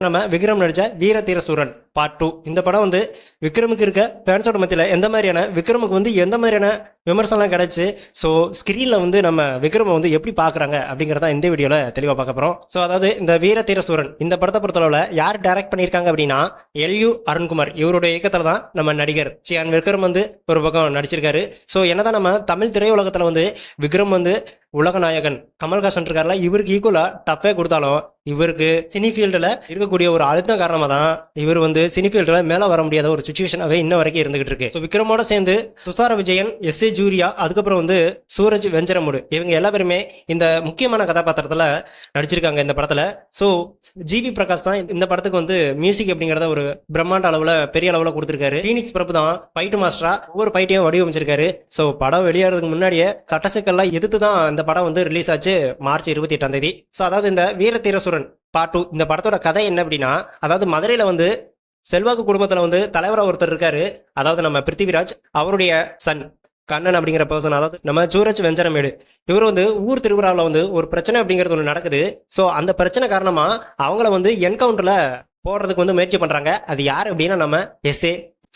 நம்ம விக்ரம் நடிச்ச வீர தீர சூரன் பார்ட் டூ இந்த படம் வந்து விக்ரமுக்கு இருக்க ஃபேன்ஸோட மத்தியில் எந்த மாதிரியான விக்ரமுக்கு வந்து எந்த மாதிரியான விமர்சனம்லாம் கிடச்சி. ஸோ ஸ்க்ரீனில் வந்து நம்ம விக்ரமை வந்து எப்படி பார்க்குறாங்க அப்படிங்கிறத இந்த வீடியோவில் தெளிவாக பார்க்க போகிறோம் ஸோ அதாவது இந்த வீர தீர சூரன் இந்த படத்தை பொறுத்தளவில் யார் டைரக்ட் பண்ணியிருக்காங்க அப்படின்னா எல்யு அருண்குமார். இவருடைய இயக்கத்தில் தான் நம்ம நடிகர் சியான் விக்ரம் வந்து ஒரு பக்கம் நடிச்சிருக்காரு. ஸோ என்னதான் நம்ம தமிழ் திரையுலகத்தில் வந்து விக்ரம் வந்து உலக நாயகன் கமல்ஹாசன் இருக்கார்ல இவருக்கு ஈக்குவலாக டஃபே கொடுத்தாலும் இவருக்கு சினி ஃபீல்டில் இருக்கக்கூடிய ஒரு அழுத்தம் காரணமாக தான் இவர் வந்து சினி ஃபீல்டில் மேலே வர முடியாத ஒரு சுச்சுவேஷனாகவே இன்ன வரைக்கும் இருந்துகிட்டு இருக்கு. ஸோ விக்ரமோட சேர்ந்து துஷார விஜயன் எஸ் விஜய் ஜூரியா அதுக்கப்புறம் வந்து சூரஜ் வெஞ்சரமுடு. இவங்க எல்லா பேருமே இந்த முக்கியமான கதாபாத்திரத்தில் நடிச்சிருக்காங்க இந்த படத்தில். ஸோ ஜிவி பிரகாஷ் தான் இந்த படத்துக்கு வந்து மியூசிக் அப்படிங்கிறத ஒரு பிரம்மாண்ட அளவில் பெரிய அளவில் கொடுத்துருக்காரு. ஃபீனிக்ஸ் பிரபு தான் ஃபைட்டு மாஸ்டரா ஒவ்வொரு ஃபைட்டையும் வடிவமைச்சிருக்காரு. ஸோ படம் வெளியேறதுக்கு முன்னாடியே சட்டசிக்கல்லாம் எதிர்த்து தான் இந்த படம் வந்து ரிலீஸ் ஆச்சு மார்ச் இருபத்தி எட்டாம் தேதி. ஸோ அதாவது இந்த வீரதீரசுரன் பார்ட் டூ இந்த படத்தோட கதை என்ன அப்படின்னா அதாவது மதுரையில் வந்து செல்வாக்கு குடும்பத்தில் வந்து தலைவராக ஒருத்தர் இருக்காரு. அதாவது நம்ம பிருத்திவிராஜ் அவருடைய சன் கண்ணன் அப்படிங்கிற பர்சன் அதாவது நம்ம சூரஜ் வெஞ்சரமேடு இவர் வந்து ஊர் திருவிழாவில் வந்து ஒரு பிரச்சனை அப்படிங்கிறது ஒன்று நடக்குது. ஸோ அந்த பிரச்சனை காரணமாக அவங்கள வந்து என்கவுண்டரில் போடுறதுக்கு வந்து முயற்சி பண்ணுறாங்க அது யார் அப்படின்னா நம்ம எஸ் ஏ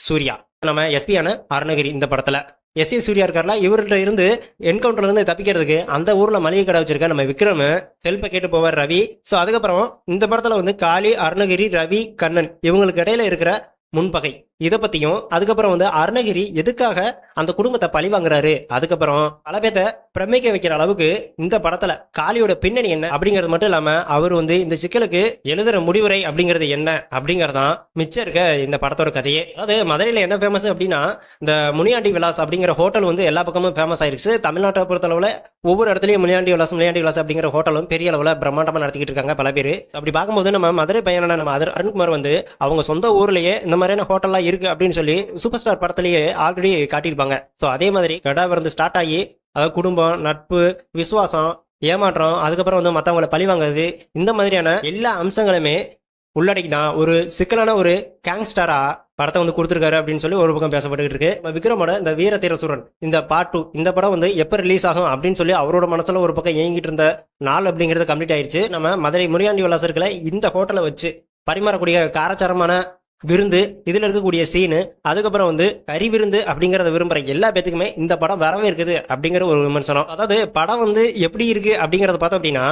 சூர்யா. நம்ம எஸ்பியான அருணகிரி இந்த படத்தில். எஸ் ஏ சூர்யா இருக்கார்ல இவர்கிட்ட இருந்து என்கவுண்டர்ல இருந்து தப்பிக்கிறதுக்கு அந்த ஊர்ல மளிகை கடை வச்சிருக்க நம்ம விக்ரம் ஹெல்ப்பை கேட்டு போவார் ரவி. ஸோ அதுக்கப்புறம் இந்த படத்துல வந்து காளி அருணகிரி ரவி கண்ணன் இவங்களுக்கு இடையில இருக்கிற முன்பகை. இதை பத்தியும் அதுக்கப்புறம் வந்து அருணகிரி எதுக்காக அந்த குடும்பத்தை பழி வாங்குறாரு? அதுக்கப்புறம் பல பேத்த பிரமிக்க வைக்கிற அளவுக்கு இந்த படத்துல காளியோட பின்னணி என்ன அப்படிங்கிறது மட்டும் இல்லாம அவர் வந்து இந்த சிக்கலுக்கு எழுதுற முடிவுரை அப்படிங்கிறது என்ன அப்படிங்கறதான் மிச்சம் இருக்க இந்த படத்தோட கதையே. அதாவது மதுரையில என்ன ஃபேமஸ் அப்படின்னா இந்த முனியாண்டி விலாஸ் அப்படிங்கிற ஹோட்டல் வந்து எல்லா பக்கமும் ஃபேமஸ் ஆயிருச்சு. தமிழ்நாட்டை பொறுத்தளவுல ஒவ்வொரு இடத்துலயும் முனியாண்டி விலாஸ் முனியாண்டி விலாஸ் அப்படிங்கிற ஹோட்டலும் பெரிய அளவுல பிரம்மாண்டமா நடத்திக்கிட்டு இருக்காங்க பல பேர். அப்படி பார்க்கும்போது நம்ம மதுரை பையனான நம்ம அருண்குமார் வந்து அவங்க சொந்த ஊர்லயே இந்த மாதிரியான ஹோட்டல்லாம் இருக்கு அப்படின்னு சொல்லி சூப்பர் ஸ்டார் படத்திலேயே ஆல்ரெடி காட்டியிருப்பாங்க. ஸோ அதே மாதிரி கடா ஸ்டார்ட் ஆகி அதாவது குடும்பம் நட்பு விசுவாசம் ஏமாற்றம் அதுக்கப்புறம் வந்து மற்றவங்களை பழி வாங்குறது இந்த மாதிரியான எல்லா அம்சங்களுமே உள்ளடக்கி தான் ஒரு சிக்கலான ஒரு கேங்ஸ்டரா படத்தை வந்து கொடுத்துருக்காரு அப்படின்னு சொல்லி ஒரு பக்கம் பேசப்பட்டுக்கிட்டு இருக்கு. நம்ம விக்ரமோட இந்த வீர தீரசூரன் இந்த பார்ட் டூ இந்த படம் வந்து எப்போ ரிலீஸ் ஆகும் அப்படின்னு சொல்லி அவரோட மனசுல ஒரு பக்கம் இயங்கிட்டு இருந்த நாள் அப்படிங்கிறது கம்ப்ளீட் ஆயிடுச்சு நம்ம மதுரை முனியாண்டி விலாசர்களை இந்த ஹோட்டலை வச்சு பரிமாறக்கூடிய காரச்சாரமான விருந்து இதில் இருக்கக்கூடிய சீனு அதுக்கப்புறம் வந்து கறி விருந்து அப்படிங்கிறத விரும்புகிற எல்லா பேத்துக்குமே இந்த படம் வரவே இருக்குது அப்படிங்கிற ஒரு விமர்சனம். அதாவது படம் வந்து எப்படி இருக்கு அப்படிங்கிறத பார்த்தோம் அப்படின்னா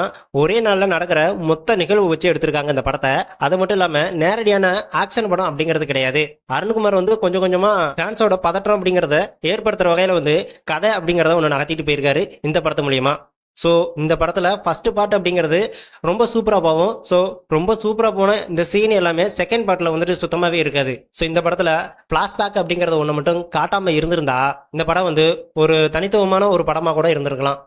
ஒரே நாளில் நடக்கிற மொத்த நிகழ்வு வச்சு எடுத்திருக்காங்க இந்த படத்தை. அது மட்டும் இல்லாமல் நேரடியான ஆக்ஷன் படம் அப்படிங்கிறது கிடையாது. அருண்குமார் வந்து கொஞ்சம் கொஞ்சமாக ஃபேன்ஸோட பதற்றம் அப்படிங்கிறத ஏற்படுத்துகிற வகையில் வந்து கதை அப்படிங்கிறத ஒன்று நகர்த்திட்டு போயிருக்காரு இந்த படத்து மூலியமாக ஸோ இந்த படத்தில் ஃபஸ்ட்டு பார்ட் அப்படிங்கிறது ரொம்ப சூப்பராக போகும். ஸோ ரொம்ப சூப்பராக போன இந்த சீன் எல்லாமே செகண்ட் பார்ட்டில் வந்துட்டு சுத்தமாகவே இருக்காது. ஸோ இந்த படத்தில் ஃப்ளாஷ்பேக் அப்படிங்கிறத ஒன்று மட்டும் காட்டாமல் இருந்திருந்தா இந்த படம் வந்து ஒரு தனித்துவமான ஒரு படமாக கூட இருந்திருக்கலாம்.